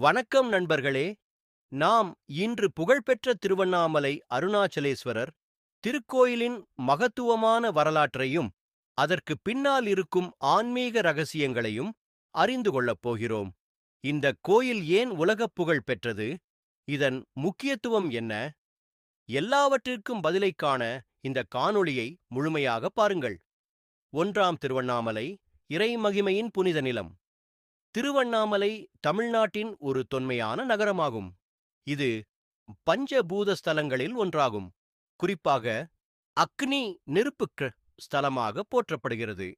வணக்கம் நண்பர்களே. நாம் இன்று புகழ்பெற்ற திருவண்ணாமலை அருணாச்சலேஸ்வரர் திருக்கோயிலின் மகத்துவமான வரலாற்றையும் அதற்கு பின்னால் இருக்கும் ஆன்மீக ரகசியங்களையும் அறிந்து கொள்ளப் போகிறோம். இந்த கோயில் ஏன் உலகப் புகழ் பெற்றது? இதன் முக்கியத்துவம் என்ன? எல்லாவற்றிற்கும் பதிலைக் காண இந்த காணொளியை முழுமையாக பாருங்கள். ஒன்றாம் திருவண்ணாமலை இறைமகிமையின் புனித நிலம். திருவண்ணாமலை தமிழ்நாட்டின் ஒரு தொன்மையான நகரமாகும். இது பஞ்சபூத ஸ்தலங்களில் ஒன்றாகும். குறிப்பாக அக்னி நெருப்புக்கு ஸ்தலமாக போற்றப்படுகிறது.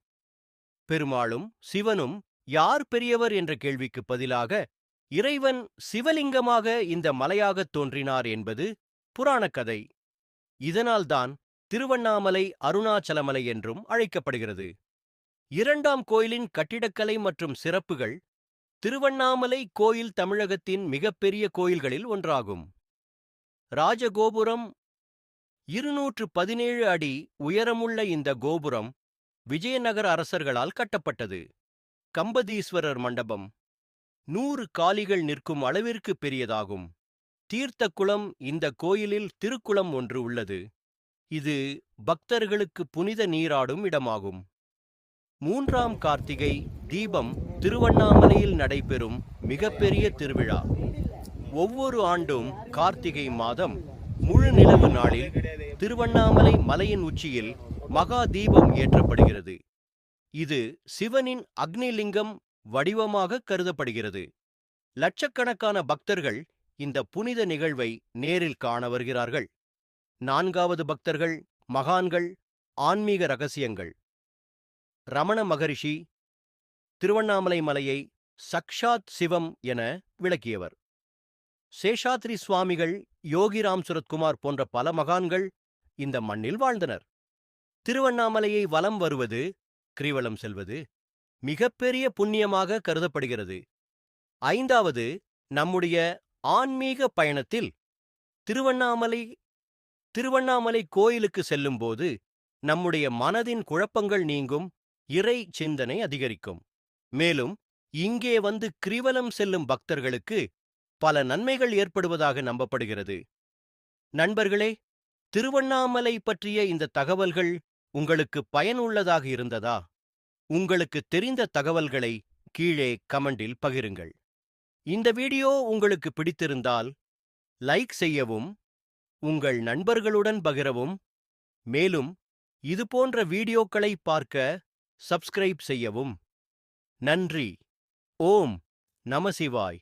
பெருமாளும் சிவனும் யார் பெரியவர் என்ற கேள்விக்கு பதிலாக இறைவன் சிவலிங்கமாக இந்த மலையாகத் தோன்றினார் என்பது புராணக் கதை. இதனால்தான் திருவண்ணாமலை அருணாச்சலமலை என்றும் அழைக்கப்படுகிறது. இரண்டாம் கோயிலின் கட்டிடக்கலை மற்றும் சிறப்புகள் திருவண்ணாமலை கோயில் தமிழகத்தின் மிகப்பெரிய கோயில்களில் ஒன்றாகும். ராஜகோபுரம் இருநூற்று பதினேழு அடி உயரமுள்ள இந்த கோபுரம் விஜயநகர அரசர்களால் கட்டப்பட்டது. கம்பதீஸ்வரர் மண்டபம் நூறு காலிகள் நிற்கும் அளவிற்கு பெரியதாகும். தீர்த்த குளம் இந்த கோயிலில் திருக்குளம் ஒன்று உள்ளது. இது பக்தர்களுக்கு புனித நீராடும் இடமாகும். மூன்றாம் கார்த்திகை தீபம் திருவண்ணாமலையில் நடைபெறும் மிகப்பெரிய திருவிழா. ஒவ்வொரு ஆண்டும் கார்த்திகை மாதம் முழு நிலவு நாளில் திருவண்ணாமலை மலையின் உச்சியில் மகா தீபம் ஏற்றப்படுகிறது. இது சிவனின் அக்னிலிங்கம் வடிவமாக கருதப்படுகிறது. லட்சக்கணக்கான பக்தர்கள் இந்த புனித நிகழ்வை நேரில் காண வருகிறார்கள். நான்காவது பக்தர்கள் மகான்கள் ஆன்மீக ரகசியங்கள். ரமண மகரிஷி திருவண்ணாமலை மலையை சக்ஷாத் சிவம் என விளக்கியவர். சேஷாத்ரி சுவாமிகள் யோகிராம் சுரத்குமார் போன்ற பல மகான்கள் இந்த மண்ணில் வாழ்ந்தனர். திருவண்ணாமலையை வலம் வருவது கிரிவலம் செல்வது மிகப்பெரிய புண்ணியமாக கருதப்படுகிறது. ஐந்தாவது நம்முடைய ஆன்மீக பயணத்தில் திருவண்ணாமலை திருவண்ணாமலை கோயிலுக்கு செல்லும்போது நம்முடைய மனதின் குழப்பங்கள் நீங்கும் இறை சிந்தனை அதிகரிக்கும். மேலும் இங்கே வந்து கிரிவலம் செல்லும் பக்தர்களுக்கு பல நன்மைகள் ஏற்படுவதாக நம்பப்படுகிறது. நண்பர்களே திருவண்ணாமலை பற்றிய இந்த தகவல்கள் உங்களுக்கு பயனுள்ளதாக இருந்ததா? உங்களுக்கு தெரிந்த தகவல்களை கீழே கமெண்டில் பகிருங்கள். இந்த வீடியோ உங்களுக்கு பிடித்திருந்தால் லைக் செய்யவும் உங்கள் நண்பர்களுடன் பகிரவும். மேலும் இதுபோன்ற வீடியோக்களை பார்க்க சப்ஸ்கிரைப் செய்யவும். நன்றி. ஓம் நமசிவாய்